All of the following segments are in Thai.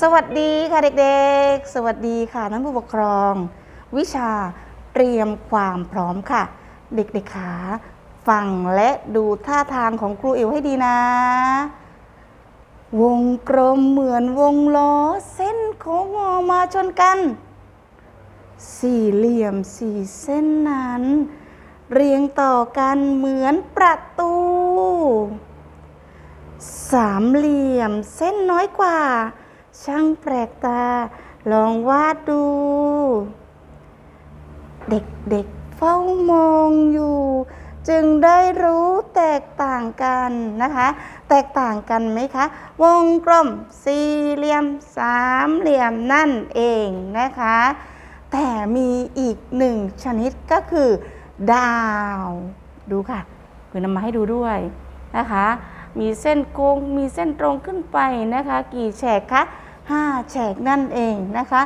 สวัสดีค่ะเด็กๆ สวัสดีค่ะท่านผู้ปกครอง วิชาเตรียมความพร้อมค่ะ เด็กๆขาฟังและดูท่าทางของครูอิ๋วให้ดีนะ วงกลมเหมือนวงล้อ เส้นโค้งงอมาชนกัน สี่เหลี่ยมสี่เส้นนั้น เรียงต่อกันเหมือนประตู สามเหลี่ยมเส้นน้อยกว่า ช่างแปลกตา ลองวาดดู เด็กๆเฝ้ามองอยู่ จึงได้รู้แตกต่างกันนะคะ แตกต่างกันไหมคะ วงกลมสี่เหลี่ยมสามเหลี่ยมนั่นเองนะคะ แต่มีอีกหนึ่งชนิดก็คือ ดาว ดูค่ะ คือนำมาให้ดูด้วยนะคะ มีเส้นโค้งมีเส้นตรงขึ้นไปนะคะ กี่แฉกคะห้าแฉกนั่นเองนะคะ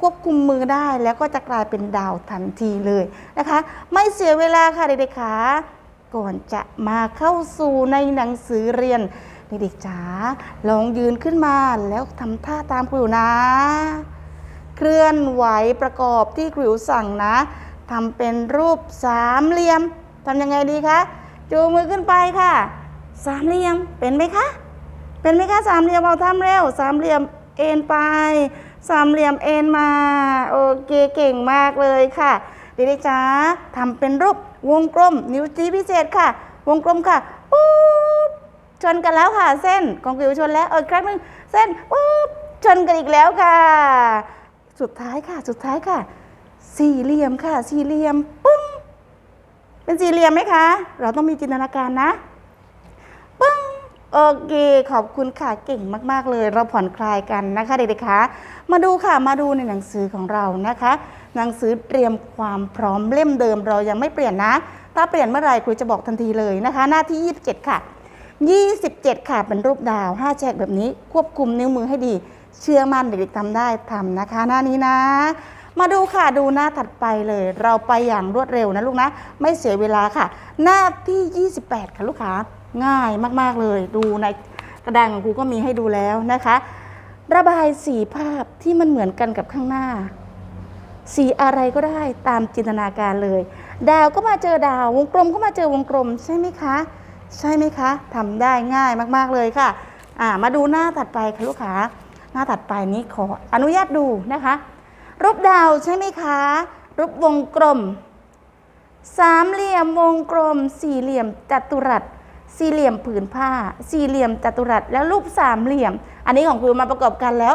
ควบคุมมือได้แล้วก็จะกลายเป็นดาวทันทีเลยนะคะ ไม่เสียเวลาค่ะเด็กๆคะก่อนจะมาเข้าสู่ในหนังสือเรียนเด็กๆจ๋าลองยืนขึ้นมาแล้วทำท่าตามครูนะ เคลื่อนไหวประกอบที่ครูสั่งนะทำเป็นรูปสามเหลี่ยมทำยังไงดีคะจูงมือขึ้นไปค่ะ สามเหลี่ยมเป็นไหมคะ เป็นไหมคะสามเหลี่ยมเอาทำเร็วสามเหลี่ยมเอ็นไป สามเหลี่ยมเอ็นมา โอเคเก่งมากเลยค่ะเด็กๆจ๋าทำเป็นรูปวงกลม นิ้วชี้พิเศษค่ะ วงกลมค่ะปุ๊บชนกันแล้วค่ะ เส้นของผิวชนแล้วเอออีกครั้งหนึ่งเส้นปุ๊บชนกันอีกแล้วค่ะ สุดท้ายค่ะ สุดท้ายค่ะ สี่เหลี่ยมค่ะ สี่เหลี่ยมปึ้งเป็นสี่เหลี่ยมไหมคะ เราต้องมีจินตนาการนะ โอเค ขอบคุณค่ะ เก่งมาก ๆ เลย เราผ่อนคลายกันนะคะเด็กๆคะ มาดูค่ะ มาดูในหนังสือของเรานะคะ หนังสือเตรียมความพร้อมเล่มเดิมเรายังไม่เปลี่ยนนะ ถ้าเปลี่ยนเมื่อไหร่ครูจะบอกทันทีเลยนะคะ หน้าที่ 27 ค่ะ 27 ค่ะ เป็นรูปดาว 5 แฉกแบบนี้ ควบคุมนิ้วมือให้ดี เชื่อมั่นเด็กๆทำได้ทำนะคะ หน้านี้นะ มาดูค่ะ ดูหน้าถัดไปเลย เราไปอย่างรวดเร็วนะลูกนะ ไม่เสียเวลาค่ะ หน้าที่ 28 ค่ะลูกค้า ง่ายมาก ๆ เลย ดูในกระดานของครูก็มีให้ดูแล้วนะคะ ระบายสีภาพที่มันเหมือนกันกับข้างหน้า สีอะไรก็ได้ตามจินตนาการเลย ดาวก็มาเจอดาว วงกลมก็มาเจอวงกลม ใช่ไหมคะ ใช่ไหมคะทำได้ง่ายมาก ๆ เลยค่ะอ่ามาดูหน้าถัดไปค่ะลูกค้าหน้าถัดไปนี้ขออนุญาตดูนะคะ รูปดาวใช่ไหมคะ รูปวงกลม สามเหลี่ยมวงกลม สี่เหลี่ยมจัตุรัส สี่เหลี่ยมผืนผ้า สี่เหลี่ยมจัตุรัสแล้วรูปสามเหลี่ยม อันนี้ของครูมาประกอบกันแล้ว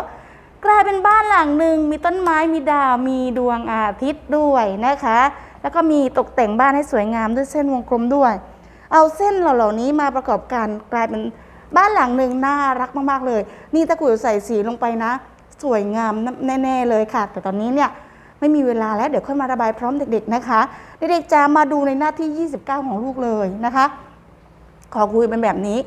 กลายเป็นบ้านหลังหนึ่งมีต้นไม้มีดาวมีดวงอาทิตย์ด้วยนะคะ แล้วก็มีตกแต่งบ้านให้สวยงามด้วยเส้นวงกลมด้วย เอาเส้นเหล่านี้มาประกอบกันกลายเป็นบ้านหลังหนึ่งน่ารักมากๆเลย นี่ตะกุยใส่สีลงไปนะ สวยงามแน่ ๆเลยค่ะ แต่ตอนนี้เนี่ยไม่มีเวลาแล้วเดี๋ยวค่อยมาระบายพร้อมเด็กๆนะคะ เด็กๆจะมาดูในหน้าที่ 29 ของลูกเลยนะคะ ของคุยเป็นแบบนี้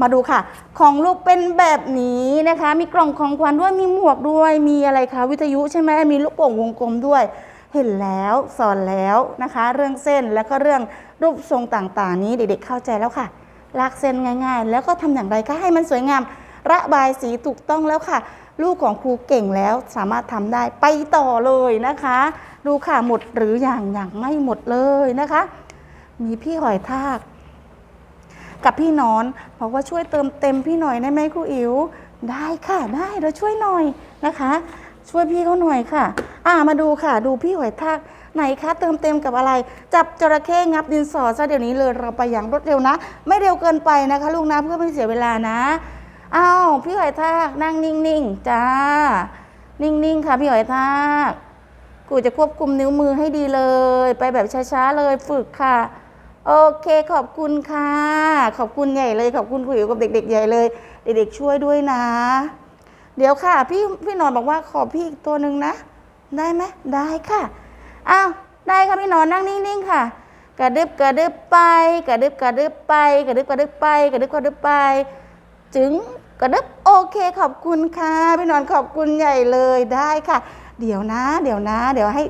มาดูค่ะ ของลูกเป็นแบบนี้นะคะ มีกล่องของขวัญด้วยมีหมวกด้วย มีอะไรคะวิทยุใช่ไหมมีลูกโป่งวงกลมด้วย เห็นแล้วสอนแล้วนะคะ เรื่องเส้นแล้วก็เรื่องรูปทรงต่างๆ นี้เด็กๆเข้าใจแล้วค่ะลากเส้นง่าย ๆ แล้วก็ทำอย่างไรก็ให้มันสวยงาม ระบายสีถูกต้องแล้วค่ะ ลูกของครูเก่งแล้วสามารถทำได้ไปต่อเลยนะคะ ดูค่ะหมดหรืออย่างอย่างไม่หมดเลยนะคะ มีพี่หอยทาก กับพี่นอนบอกว่าช่วยเติมเต็มพี่หน่อยได้ไหมครูอิ๋วได้ค่ะได้เราช่วยหน่อยนะคะ ช่วยพี่เขาหน่อยค่ะ อ่ามาดูค่ะ ดูพี่หอยทากไหนคะเติมเต็มกับอะไร จับจระเข้งับดินสอซะเดี๋ยวนี้เลยเราไปอย่างรวดเร็วนะ ไม่เร็วเกินไปนะคะ ลูกนะเพื่อไม่เสียเวลานะอ้าวพี่หอยทากนั่งนิ่งๆจ้า นิ่งๆค่ะ พี่หอยทากกูจะควบคุมนิ้วมือให้ดีเลย ไปแบบช้าๆเลยฝึกค่ะ โอเคขอบคุณค่ะ ขอบคุณใหญ่เลยขอบคุณคุยกับเด็ก ๆ ใหญ่เลย เด็กๆช่วยด้วยนะ เดี๋ยวค่ะ พี่พี่นอนบอกว่าขอพี่อีกตัวหนึ่งนะ ได้ไหมได้ค่ะอ้าวได้ค่ะพี่นอนนั่งนิ่งๆค่ะ กระดึบกระดึบไป กระดึบกระดึบไป กระดึบกระดึบไป กระดึบกระดึบไป จึงกระดึบโอเคขอบคุณค่ะ พี่นอนขอบคุณใหญ่เลยได้ค่ะ เดี๋ยวนะ เดี๋ยวนะ เดี๋ยวให้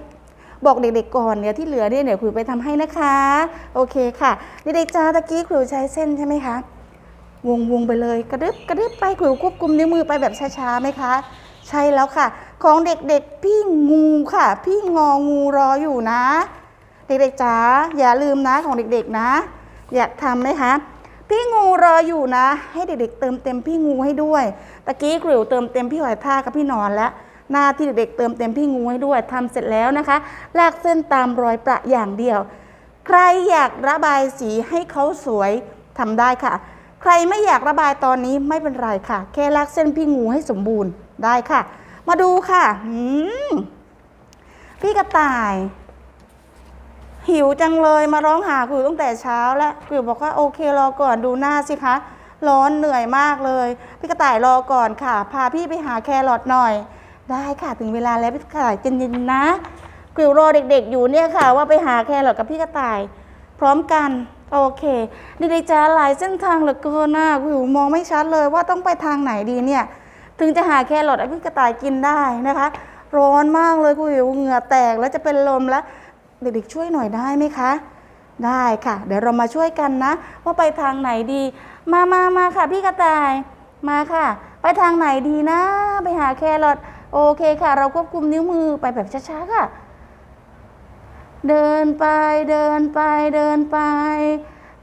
บอกเด็กๆก่อนเดี๋ยที่เหลือเนี่ยเดี๋ยวครูไปทำให้นะคะ โอเคค่ะเด็กๆจ้าตะกี้ครูใช้เส้นใช่ไหมคะวงวงไปเลยกระดึบกระดึบไปครูควบคุมนิ้วมือไปแบบช้าๆไหมคะ ใช่แล้วค่ะ ของเด็กๆพี่งูค่ะ พี่งองูรออยู่นะ เด็กๆจ๋าอย่าลืมนะของเด็กๆนะ อยากทำไหมคะพี่งูรออยู่นะ ให้เด็กๆเติมเต็มพี่งูให้ด้วยตะกี้กริวเติมเต็มพี่หอยทากกับพี่นอนแล้ว หน้าที่เด็กๆเติมเต็มพี่งูให้ด้วยทำเสร็จแล้วนะคะ ลากเส้นตามรอยประอย่างเดียว ใครอยากระบายสีให้เขาสวยทำได้ค่ะ ใครไม่อยากระบายตอนนี้ไม่เป็นไรค่ะ แค่ลากเส้นพี่งูให้สมบูรณ์ได้ค่ะ มาดูค่ะพี่กระต่าย หิวจังเลยมาร้องหาคุยตั้งแต่เช้าแล้วคุยบอกว่าโอเครอก่อนดูหน้าสิคะร้อนเหนื่อยมากเลย พี่กระต่ายรอก่อนค่ะ พาพี่ไปหาแครอทหน่อย ได้ค่ะถึงเวลาแล้วพี่กระต่ายเย็นๆนะกุยรอเด็กๆ อยู่เนี่ยค่ะ ว่าไปหาแครอทกับพี่กระต่าย พร้อมกันโอเคนี่ได้จ้าหลายเส้นทางเหลือเกินนะกุยมองไม่ชัดเลยว่าต้องไปทางไหนดีเนี่ย ถึงจะหาแครอทให้พี่กระต่ายกินได้นะคะ ร้อนมากเลยกุยเหงื่อแตกแล้วจะเป็นลมแล้ว เด็กๆช่วยหน่อยได้ไหมคะ ได้ค่ะ เดี๋ยวเรามาช่วยกันนะ ว่าไปทางไหนดี มามามาค่ะ พี่กระต่ายมาค่ะ ไปทางไหนดีนะ ไปหาแครอท โอเคค่ะ เราควบคุมนิ้วมือไปแบบช้าๆค่ะ เดินไปเดินไปเดินไป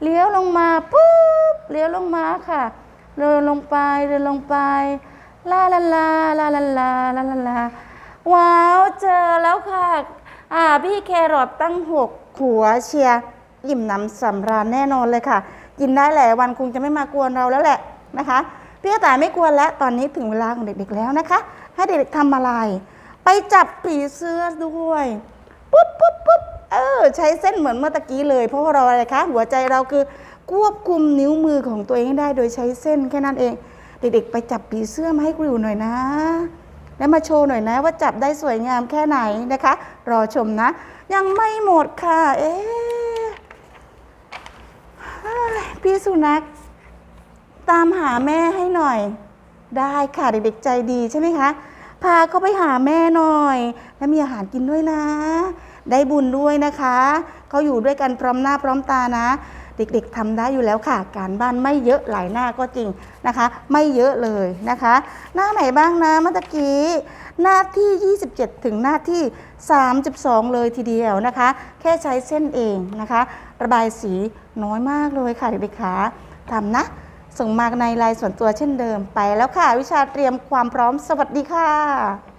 เลี้ยวลงมาปุ๊บเลี้ยวลงมาค่ะ เดินลงไปเดินลงไปลาลาลาลาลาลาลาลาลาว้าวเจอแล้วค่ะ อ่าพี่แครอทตั้งหกขัวเชียร์อิ่มหนำสำราญแน่นอนเลยค่ะ กินได้หลายวันคงจะไม่มากวนเราแล้วแหละนะคะ พี่กระต่ายไม่กวนแล้วตอนนี้ถึงเวลาของเด็กๆแล้วนะคะ ให้เด็กๆทำอะไร ไปจับผีเสื้อด้วยปุ๊บปุ๊บปุ๊บเออ ใช้เส้นเหมือนเมื่อตะกี้เลย เพราะว่าเราอะไรคะ หัวใจเราคือควบคุมนิ้วมือของตัวเองได้โดยใช้เส้นแค่นั้นเอง เด็กๆ ไปจับผีเสื้อมาให้กริวหน่อยนะ แล้วมาโชว์หน่อยนะว่าจับได้สวยงามแค่ไหนนะคะ รอชมนะ ยังไม่หมดค่ะ เอ๊พี่สุนัขตามหาแม่ให้หน่อย ได้ค่ะเด็กๆใจดีใช่ไหมคะพาเขาไปหาแม่หน่อย แล้วมีอาหารกินด้วยนะ ได้บุญด้วยนะคะเขาอยู่ด้วยกันพร้อมหน้าพร้อมตานะ เด็กๆทำได้อยู่แล้วค่ะ การบ้านไม่เยอะหลายหน้าก็จริงนะคะ ไม่เยอะเลยนะคะ หน้าไหนบ้างนะเมื่อกี้ หน้าที่ 27 ถึงหน้าที่ 32 เลยทีเดียวนะคะ แค่ใช้เส้นเองนะคะ ระบายสีน้อยมากเลยค่ะเด็กๆคะทำนะ ส่งมาในไลน์ส่วนตัวเช่นเดิมไปแล้วค่ะ วิชาเตรียมความพร้อมสวัสดีค่ะ